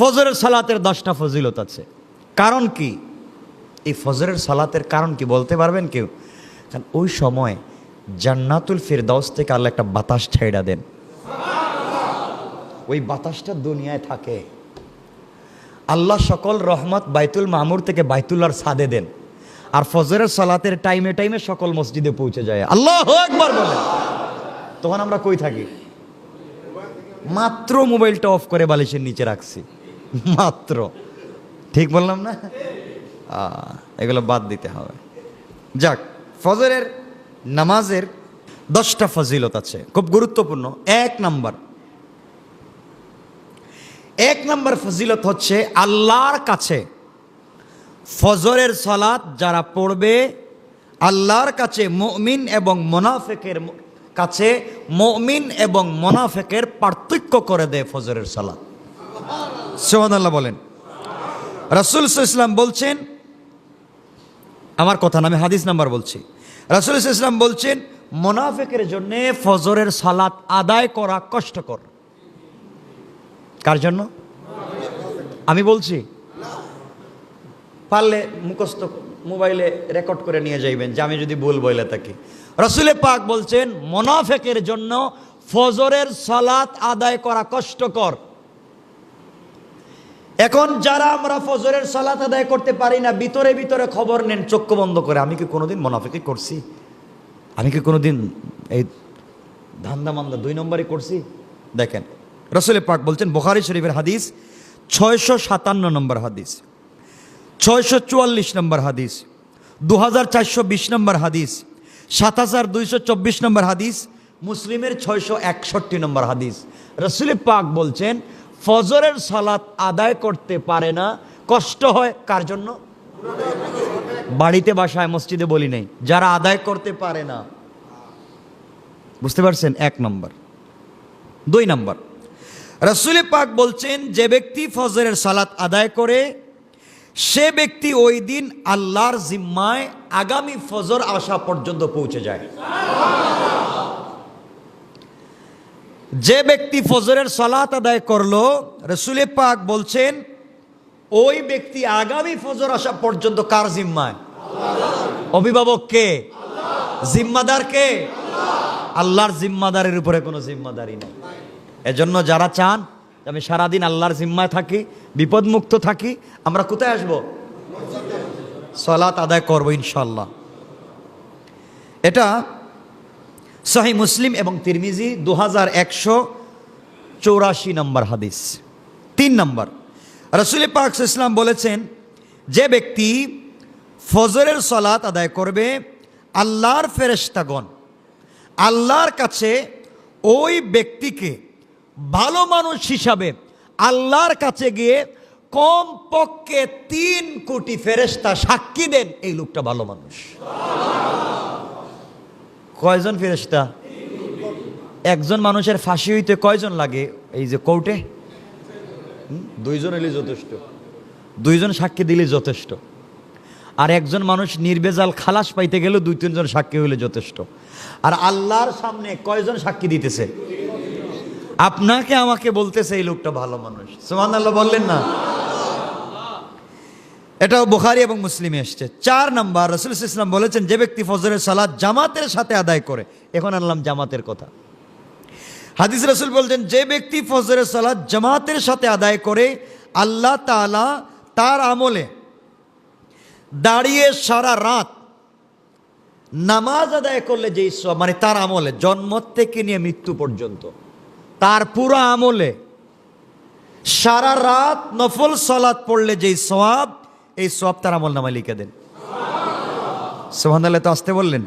ফজরের সালাতের দশটা ফজিলত আছে। কারণ কি? এই ফজরের সালাতের কারণ কি বলতে পারবেন কেউ? কারণ ওই সময় জান্নাতুল ফিরদাউস থেকে আল্লাহ একটা বাতাস ছেড়া দেন। ওই বাতাসটা দুনিয়ায় থাকে। আল্লাহ সকল রহমত বাইতুল মামুর থেকে বাইতুল্লাহর সাদে দেন। আর ফজরের সালাতের টাইমে টাইমে সকল মসজিদে পৌঁছে যায়। আল্লাহ একবার বলেন। তখন আমরা কই থাকি? মাত্র মোবাইলটা অফ করে বালিশের নিচে রাখছি। মাত্র। ঠিক বললাম না? এগুলো বাদ দিতে হবে। যাক, ফজরের নামাজের দশটা ফজিলত আছে, খুব গুরুত্বপূর্ণ। এক নাম্বার। এক নাম্বার ফজিলত হচ্ছে আল্লাহর কাছে ফজরের সালাত যারা পড়বে, আল্লাহর কাছে মমিন এবং মোনাফেকের কাছে মমিন এবং মোনাফেকের পার্থক্য করে দেয় ফজরের সালাত। সোহান আল্লাহ বলেন। রাসুল ইসলাম বলছেন, আমার কথা না, আমি হাদিস নাম্বার বলছি। রাসুল ইসলাম বলছেন, মোনাফেকের জন্য ফজরের সালাত আদায় করা কষ্টকর। কার জন্য? আমি বলছি, পারলে মুখস্থ মোবাইলে রেকর্ড করে নিয়ে যাইবেন, যে আমি যদি ভুল বইলে থাকি। রসুলে পাক বলছেন, মোনাফেকের জন্য ফজরের সালাত আদায় করা কষ্টকর। এখন যারা আমরা ফজরের সালাত আদায় করতে পারি না, ভিতরে ভিতরে খবর নেন, চক্ষু বন্ধ করে, আমি কি কোনোদিন মোনাফেকি করছি? আমি কি কোনোদিন এই ধান্দা মান্দা দুই নম্বরই করছি? দেখেন রসুলের পাক বলছেন, বোখারি শরীফের হাদিস ছয়শো সাতান্ন নম্বর হাদিস, ছয়শো চুয়াল্লিশ নম্বর হাদিস দু হাজার চারশো বিশ নম্বর হাদিস, সাত হাজার দুইশো চব্বিশ নম্বর হাদিস, মুসলিমের ছয়শো একষট্টি নম্বর হাদিস। রসুল পাক বলছেন ফজরের সালাত আদায় করতে পারে না, কষ্ট হয় কার জন্য? বাড়িতে বাসায়, মসজিদে বলি নেই, যারা আদায় করতে পারে না। বুঝতে পারছেন? এক নম্বর। দুই নম্বর। রসুলে পাক বলছেন, যে ব্যক্তি ফজরের সালাত আদায় করে, সে ব্যক্তি ওই দিন আল্লাহর জিম্মায় আগামী ফজর আসা পর্যন্ত পৌঁছে যায়। যে ব্যক্তি ফজরের সালাত আদায় করল রসুলে পাক বলছেন ওই ব্যক্তি আগামী ফজর আসা পর্যন্ত কার জিম্মায়? অভিভাবক কে? জিম্মাদার কে? আল্লাহর জিম্মাদারের উপরে কোনো জিম্মাদারি নেই। এজন্য যারা চান আমি সারাদিন আল্লাহর জিম্মায় থাকি বিপদমুক্ত থাকি আমরা কোথায় আসব? সলাত আদায় করব ইনশাল্লাহ এটা সহি মুসলিম এবং তিরমিজি দু হাজার একশো চৌরাশি নম্বর হাদিস। তিন নম্বর, রসুল পাক ইসলাম বলেছেন, যে ব্যক্তি ফজরের সলাত আদায় করবে, আল্লাহর ফেরেশতাগণ, আল্লাহর কাছে ওই ব্যক্তিকে ভালো মানুষ হিসাবে আল্লাহর কাছে গিয়ে কম পক্ষে তিন কোটি ফেরেশতা সাক্ষী দেন, এই লোকটা ভালো মানুষ। কয়জন ফেরেশতা? একজন মানুষের ফাঁসি হইতে কয়জন লাগে? এই যে কোর্টে? দুইজন হইলে যথেষ্ট। দুইজন সাক্ষী দিলে যথেষ্ট। আর একজন মানুষ নির্বেজাল খালাস পাইতে গেলে দুই তিনজন সাক্ষী হইলে যথেষ্ট। আর আল্লাহর সামনে কয়জন সাক্ষী দিতেছে? আপনাকে আমাকে বলতেছে এই লোকটা ভালো মানুষ। সুমান আল্লাহ বললেন না? এটাও বুখারি এবং মুসলিমে এসছে। চার নাম্বার রসুল ইসলাম বলেছেন, যে ব্যক্তি ফজরের সালাদ জামাতের সাথে আদায় করে, এখন আনলাম জামাতের কথা। হাদিস রসুল বলছেন, যে ব্যক্তি ফজরের সালাদ জামাতের সাথে আদায় করে, আল্লাহ তাআলা তার আমলে দাঁড়িয়ে সারা রাত নামাজ আদায় করলে যেই সব মানে তার আমলে, জন্ম থেকে নিয়ে মৃত্যু পর্যন্ত, তার পুরো আমলে সারা রাত নফল সালাত পড়লে যেই সওয়াব এই সব তার আমল নামায় লিখে দেন। সোহান তো আসতে বললেন?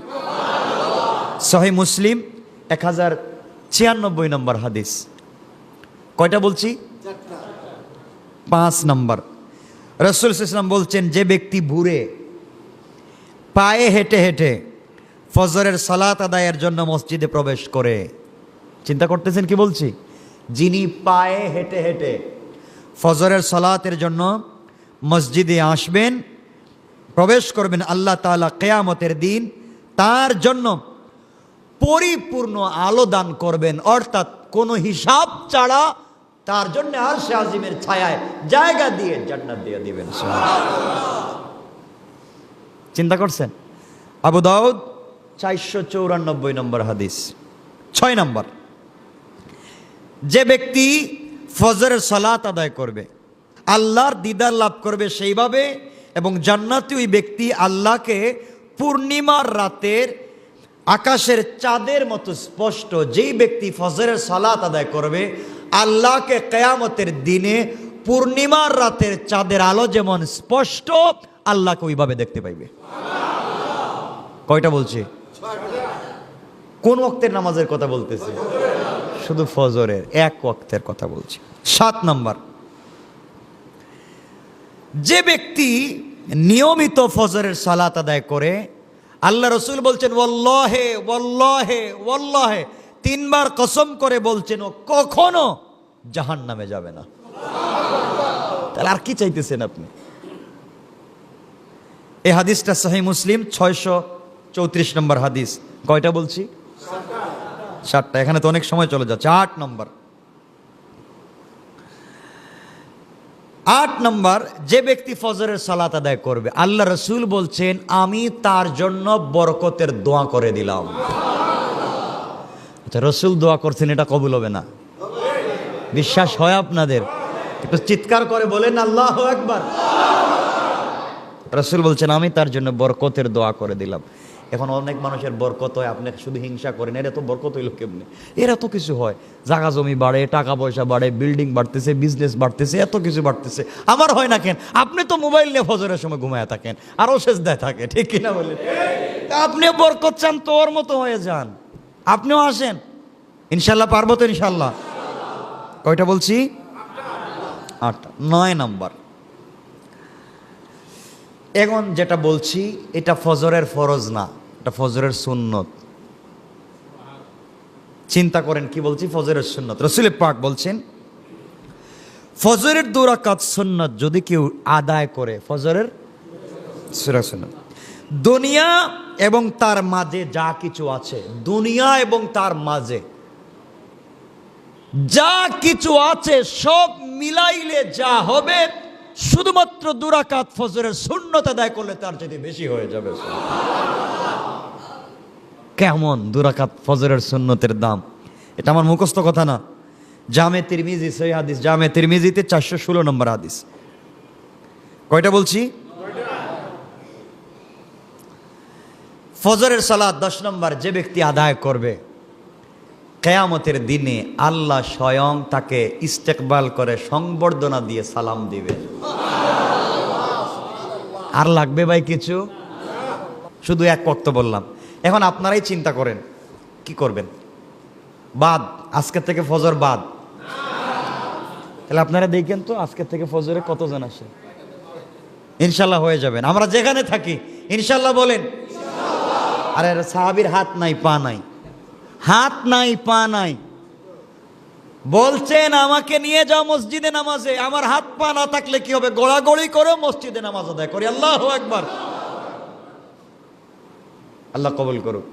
সহি মুসলিম এক হাজার ছিয়ানব্বই নম্বর হাদিস। কয়টা বলছি? পাঁচ নম্বর। রসুল ইসলাম বলছেন, যে ব্যক্তি ভুরে পায়ে হেঁটে হেঁটে ফজরের সালাত আদায়ের জন্য মসজিদে প্রবেশ করে, চিন্তা করতেছেন কি বলছি? যিনি পায়ে হেঁটে হেঁটে ফজরের সালাতের জন্য মসজিদে আসবেন, প্রবেশ করবেন আল্লাহ তাআলা কেয়ামতের দিন, তার জন্য পরিপূর্ণ আলো দান করবেন। অর্থাৎ কোনো হিসাব ছাড়া তার জন্য আর সে আজিমের ছায়ায় জায়গা দিয়ে জান্নাত দিয়ে দিবেন। চিন্তা করছেন? আবু দাউদ, চারশো চৌরানব্বই নম্বর হাদিস। ছয় নম্বর। যে ব্যক্তি ফজরের সালাত আদায় করবে আল্লাহর দিদার লাভ করবে সেইভাবে এবং জান্নাতি ওই ব্যক্তি আল্লাহকে পূর্ণিমার রাতের আকাশের চাঁদের মতো স্পষ্ট যেই ব্যক্তি ফজরের সালাত আদায় করবে, আল্লাহকে কেয়ামতের দিনে পূর্ণিমার রাতের চাঁদের আলো যেমন স্পষ্ট, আল্লাহকে ওইভাবে দেখতে পাইবে। কয়টা বলছি? কোন ওক্তের নামাজের কথা বলতেছে? শুধু ফজরের, এক ওক্তের কথা বলছি। সাত নম্বর। যে ব্যক্তি নিয়মিত ফজরের সালাত আদায় করে, আল্লাহ রসুল বলছেন ওল্লাহে ওল্লাহে ওল্লাহে তিনবার কসম করে বলছেন, ও কখনো জাহান নামে যাবে না। তাহলে আর কি চাইতেছেন আপনি? এই হাদিসটা সাহি মুসলিম, ছয়শো চৌত্রিশ নম্বর হাদিস। কয়টা বলছি? সাতটা। এখানে তো অনেক সময় চলে যাচ্ছে। আট নম্বর। আট নম্বর, যে ব্যক্তি ফজরের সালাত আদায় করবে, আল্লাহ রসুল বলছেন, আমি তার জন্য বরকতের দোয়া করে দিলাম। আচ্ছা রসুল দোয়া করছেন, এটা কবুল হবে না। বিশ্বাস হয় আপনাদের? একটু চিৎকার করে বলেন, আল্লাহ একবার রসুল বলছেন, আমি তার জন্য বরকতের দোয়া করে দিলাম। এখন অনেক মানুষের বরকত হয়, আপনি শুধু হিংসা করেন, এরা তো বরকত হইল কেমনি? এরা তো কিছু হয় জাগা জমি বাড়ে, টাকা পয়সা বাড়ে বিল্ডিং বাড়তেছে বিজনেস বাড়তেছে, এত কিছু বাড়তেছে। আমার হয় না কেন, আপনি তো মোবাইল নিয়ে ফজরের সময় ঘুমায় থাকেন আরও শেষ দেয় থাকে, ঠিক কিনা বলে আপনি বরকত চান তো ওর মতো হয়ে যান। আপনিও আসেন। ইনশাল্লাহ পারব তো ইনশাল্লাহ। কয়টা বলছি? আটটা, নয় নাম্বার। এখন যেটা বলছি, এটা ফজরের ফরজ না। এটা ফজরের সুন্নত। চিন্তা করেন কি বলছি? ফজরের সুন্নত। রসুল পাক বলছেন, ফজরের দুরাকাত সুন্নত যদি কেউ আদায় করে, ফজরের সুন্নত। দুনিয়া এবং তার মাঝে যা কিছু আছে, দুনিয়া এবং তার মাঝে যা কিছু আছে, সব মিলাইলে যা হবে, শুধুমাত্র দুরাকাত ফজরের শূন্যতা আদায় করলে তার যদি বেশি হয়ে যাবে। কেমন দুরাকাত ফজরের সুন্নতের দাম? এটা আমার মুখস্থ কথা না। জামে তিরমিজি সই হাদিস। জামে তিরমিজিতে চারশো ষোলো নম্বর হাদিস। কয়টা বলছি? ফজরের সালাদ দশ নম্বর, যে ব্যক্তি আদায় করবে, কেয়ামতের দিনে আল্লাহ স্বয়ং তাকে ইস্তেকবাল করে সংবর্ধনা দিয়ে সালাম দিবে। আর লাগবে ভাই কিছু? শুধু এক বক্ত বললাম। এখন আপনারাই চিন্তা করেন, কি করবেন? বাদ, আজকে থেকে ফজর বাদ। তাহলে আপনারা দেখেন তো, আজকে থেকে ফজরে কতজন আসে? ইনশাল্লাহ হয়ে যাবেন। আমরা যেখানে থাকি, ইনশাল্লাহ বলেন। আরে সাহাবির হাত নাই, পা নাই। হাত নাই, পা নাই। বলছেন, আমাকে নিয়ে যাও মসজিদে নামাজে। আমার হাত পা না থাকলে কি হবে? গোড়াগড়ি করে মসজিদে নামাজ আদায় করি। আল্লাহ একবার আল্লাহ কবল করুক।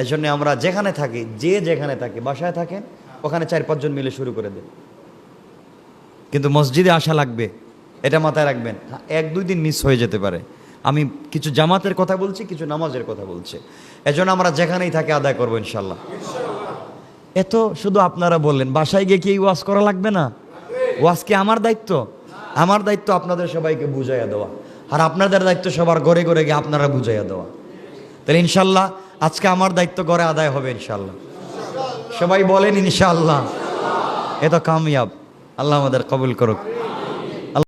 এই জন্য আমরা যেখানে থাকি, যে যেখানে থাকি, বাসায় থাকেন, ওখানে চার পাঁচজন মিলে শুরু করে দেন। কিন্তু মসজিদে আসা লাগবে, এটা মাথায় রাখবেন। এক দুই দিন মিস হয়ে যেতে পারে। আমি কিছু জামাতের কথা বলছি, কিছু নামাজের কথা বলছি। এজন্য আমরা যেখানেই থাকি আদায় করব ইনশাল্লাহ এত শুধু আপনারা বললেন, বাসায় গিয়ে কি ওয়াজ করা লাগবে না? ওয়াজ কি আমার দায়িত্ব? আমার দায়িত্ব আপনাদের সবাইকে বুঝাইয়া দেওয়া। আর আপনাদের দায়িত্ব সবার ঘরে ঘরে গিয়ে আপনারা বুঝাইয়া দেওয়া। তাহলে ইনশাল্লাহ আজকে আমার দায়িত্ব গড়ে আদায় হবে ইনশাল্লাহ। সবাই বলেন ইনশাল্লাহ। এ তো কামিয়াব। আল্লাহ আমাদের কবুল করুক।